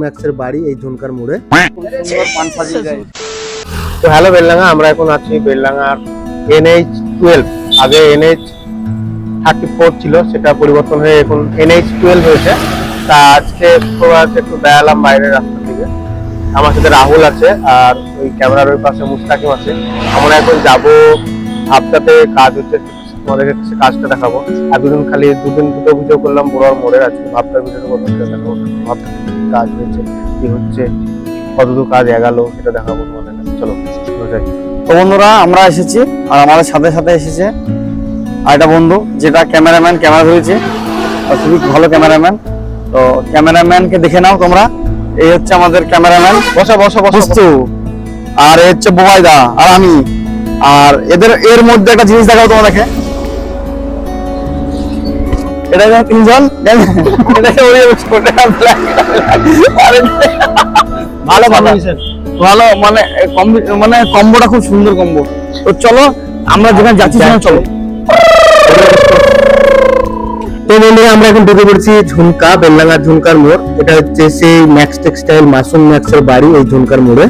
ম্যাক্সের বাড়ি এই ঝুনকার মোড়ে। তো হ্যালো বেলডাঙ্গা, আমরা এখন আছি বেলডাঙ্গার এনএইচ টুয়েলভ আগে এনএইচ থার্টি ফোর ছিল, সেটা পরিবর্তন হয়ে এখন এনএইচ টুয়েলভ হয়েছে। তা আজকে একটু বেড়ালাম বাইরের রাস্তা থেকে। আমার সাথে রাহুল আছে, আর ওই ক্যামেরার ওই পাশে মুস্তাকিম আছে। আমরা এখন যাব হাফটাতে কাজ হচ্ছে তোমাদেরকে কাজটা দেখাবো। আর দুদিন খালি দুদিন দুটো ভিডিও করলাম বড় মোড়ের আজকে ভাবটার ভিডিওটা সেটা দেখাবো ভাবটা কাজ হয়েছে কি হচ্ছে কতদূর কাজ এগালো সেটা দেখাবো তোমাদের চলো যাই। তো বন্ধুরা আমরা এসেছি আর আমাদের সাথে সাথে এসেছে আর একটা বন্ধু যেটা ক্যামেরাম্যান ক্যামেরা ধরেছে। খুবই ভালো ক্যামেরাম্যান। তো ক্যামেরাম্যানকে দেখে নাও তোমরা। এই হচ্ছে আমাদের ক্যামেরাম্যান বসো বসো বসো আর এ হচ্ছে বোবাইদা আর আমি। আর এদের এর মধ্যে একটা জিনিস দেখাও তোমাদেরকে। এটা যে তিনজন এটাকে ওই ভালো ভালো। ভালো মানে মানে কম্বোটা খুব সুন্দর কম্বো তো চলো আমরা যেখানে যাচ্ছি সেখানে চলো। তো বন্ধুরা আমরা এখন ঢুকে পড়ছি ঝুমকা বেললাঙ্গার ঝুমকার মোড়। এটা হচ্ছে সেই ম্যাক্স টেক্সটাইল মাসুম ম্যাক্সের বাড়ি এই ঝুমকার মোড়ে।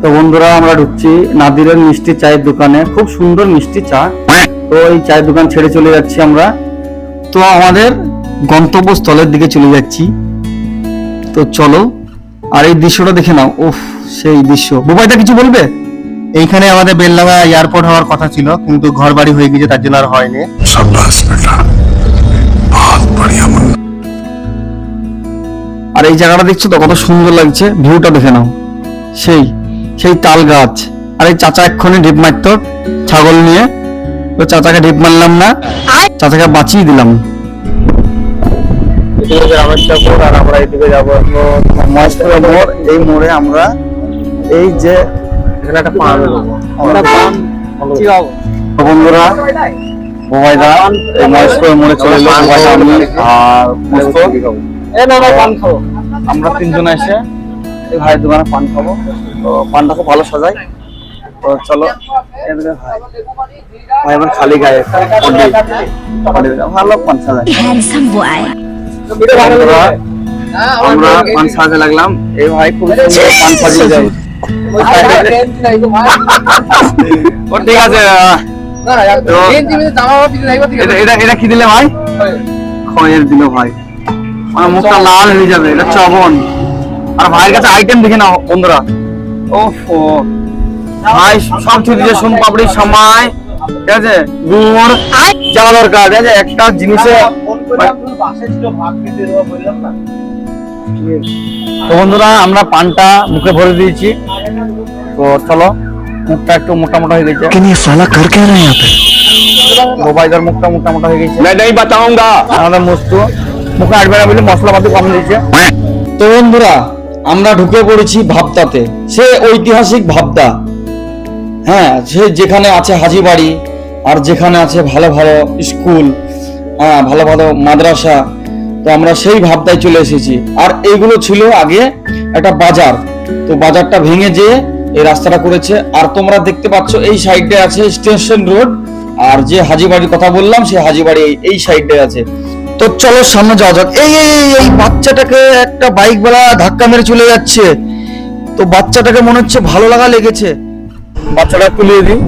তো বন্ধুরা আমরা ঢুকছি নাদিরের মিষ্টি চায়ের দোকানে। খুব সুন্দর মিষ্টি চা। তো এই চায়ের দোকান ছেড়ে চলে যাচ্ছি আমরা। তো আমাদের গন্তব্যস্থলের দিকে চলে যাচ্ছি। তো চলো, আর এই দৃশ্যটা দেখে নাও। ওফ সেই দৃশ্য। বুবাইটা কিছু বলবে? এইখানে আমাদের বেললামা এয়ারপোর্ট হওয়ার কথা ছিল, কিন্তু ঘর বাড়ি হয়ে গিয়েছে তার জন্য আর হয়নি। আর এই জায়গাটা দেখছ তো, কত সুন্দর লাগছে। ভিউটা দেখে নাও। সেই সেই তাল গাছ। আর এই চাচা এক্ষণে ডিপ মারত ছাগল নিয়ে। তো চাচাকে ঢিপ মারলাম না। চাচাকে বাঁচিয়ে দিলাম। আর আমরা এদিকে যাব। মহেশপুর মোড় এই মোড়ে আমরা এই যে এখানে একটা পান দেবো আমরা পান বন্ধুরা মোবাইদা এই মহেশপুর মোড়ে চলে এলো। মোবাইদা আমি আর আমরা তিনজন এসে এই ভাইয়ের দোকানে পান খাব। তো পানটা খুব ভালো সাজাই তো চলো। ভাই আমার খালি গায়ে ভালো পান আমরা পান সাজাতে লাগলাম। এই ভাই খুব সুন্দর পান সাজিয়ে যায় ও ঠিক আছে এটা এটা এটা কি দিলে ভাই? খয়ের দিল ভাই। আমার মুখটা লাল হয়ে যাবে এটা চবন। আর ভাইয়ের কাছে আইটেম দেখে না বন্ধুরা। ওফো। ভাই সব ছুটি যে সোন পাপড়ির সময় ঠিক আছে গুড় যা দরকার ঠিক আছে একটা জিনিসে তো বন্ধুরা আমরা পানটা মুখে ভরে দিয়েছি তো চলো মুখটা একটু মোটা মোটা হয়ে গেছে लेकिन ये साला कर क्या रहे हैं यहाँ पे মোবাইলের মুখটা মোটা মোটা হয়ে গেছে मैं नहीं बताऊंगा আমাদের মস্তু মুখে আটবে না বলে মশলাপাতি কম দিয়েছে তো বন্ধুরা আমরা ঢুকে পড়েছি ভাবতাতে সে ঐতিহাসিক ভাবতা হ্যাঁ সে যেখানে আছে হাজিবাড়ি আর যেখানে আছে ভালো ভালো স্কুল হ্যাঁ ভালো ভালো মাদ্রাসা তো আমরা সেই ভাবতায় চলে এসেছি। আর এইগুলো ছিল আগে একটা বাজার। তো বাজারটা ভেঙে যেয়ে এই রাস্তাটা করেছে। আর তোমরা দেখতে পাচ্ছ এই সাইডে আছে স্টেশন রোড। আর যে হাজিবাড়ির কথা বললাম সেই হাজিবাড়ি এই- এই সাইডে আছে। তো চলো সামনে যাওয়া যাক। এই, এই বাচ্চাটাকে একটা বাইক বেলা ধাক্কা মেরে চলে যাচ্ছে। তো বাচ্চাটাকে মনে হচ্ছে ভালো লাগা লেগেছে। বাচ্চাটা তুলিয়ে দিই।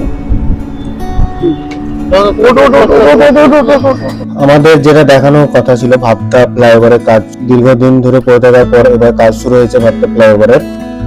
আমাদের যেটা দেখানোর কথা ছিল ভাবতা ফ্লাইওভারের কাজ। দীর্ঘদিন ধরে পড়ে থাকার পর এবার কাজ শুরু হয়েছে ভাবতা ফ্লাইওভারের।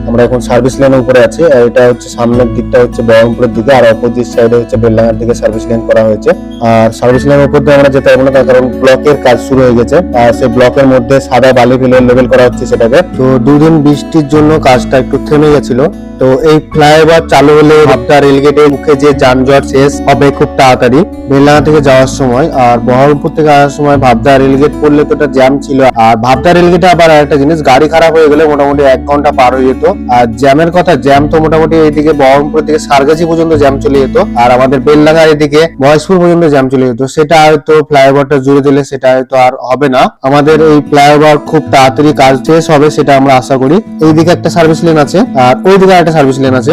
আমরা এখন সার্ভিস লেনের উপরে আছি এটা হচ্ছে সামনের দিকটা হচ্ছে বহরমপুরের দিকে, আর অপোজিট সাইডে হচ্ছে বেলডাঙ্গার দিকে সার্ভিস লেন করা হয়েছে। আর সার্ভিস লেনের উপর দিয়ে আমরা যেতে পারব না কারণ ব্লকের কাজ শুরু হয়ে গেছে, আর সেই ব্লকের মধ্যে সাদা বালি ফেলে লেভেল করা হচ্ছে সেটাকে। তো দুদিন বৃষ্টির জন্য কাজটা একটু থেমে গেছিল, তো এই ফ্লাইওভার চালু হলে ভাবতা রেলগেটের মুখে যে যানজট শেষ হবে খুব তাড়াতাড়ি। বেলডাঙ্গা থেকে যাওয়ার সময়, আর বহরমপুর থেকে আসার সময় ভাবদা রেলগেট পড়লে তো জ্যাম ছিল। আর ভাবদা রেলগেটে আবার একটা জিনিস, গাড়ি খারাপ হয়ে গেলে মোটামুটি এক ঘণ্টা পার হয়ে যেত। আর জ্যামের কথা, জ্যাম তো মোটামুটি এইদিকে বহরমপুর থেকে সারগাছি পর্যন্ত জ্যাম চলে যেত, আর আমাদের বেলডাঙ্গার এদিকে মহেশপুর পর্যন্ত জ্যাম চলে যেত। সেটা হয়তো ফ্লাইওভারটা জুড়ে দিলে সেটা হয়তো আর হবে না। আমাদের এই ফ্লাইওভার খুব তাড়াতাড়ি কাজ শেষ হবে সেটা আমরা আশা করি। এইদিকে একটা সার্ভিস লেন আছে, আর ওইদিকে একটা সার্ভিস লেন আছে।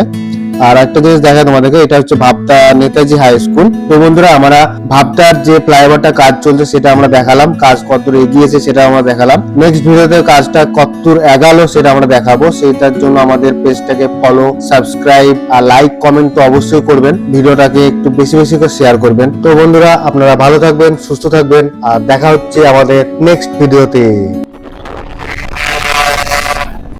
আর একটা জিনিস দেখা তোমাদেরকে, এটা হচ্ছে ভাবতা নেতাজি হাই স্কুল তো বন্ধুরা, আমরা ভাবতার যে ফ্লাইওভারটা কাজ চলছে সেটা আমরা দেখালাম, কাজ কতদূর এগিয়েছে সেটা আমরা দেখালাম। নেক্সট ভিডিওতে কাজটা কতদূর এগালো সেটা আমরা দেখাবো সেটার জন্য আমাদের পেজটাকে ফলো সাবস্ক্রাইব আর লাইক কমেন্ট তো অবশ্যই করবেন। ভিডিওটাকে একটু বেশি বেশি করে শেয়ার করবেন। তো বন্ধুরা, আপনারা ভালো থাকবেন, সুস্থ থাকবেন, আর দেখা হচ্ছে আমাদের নেক্সট ভিডিওতে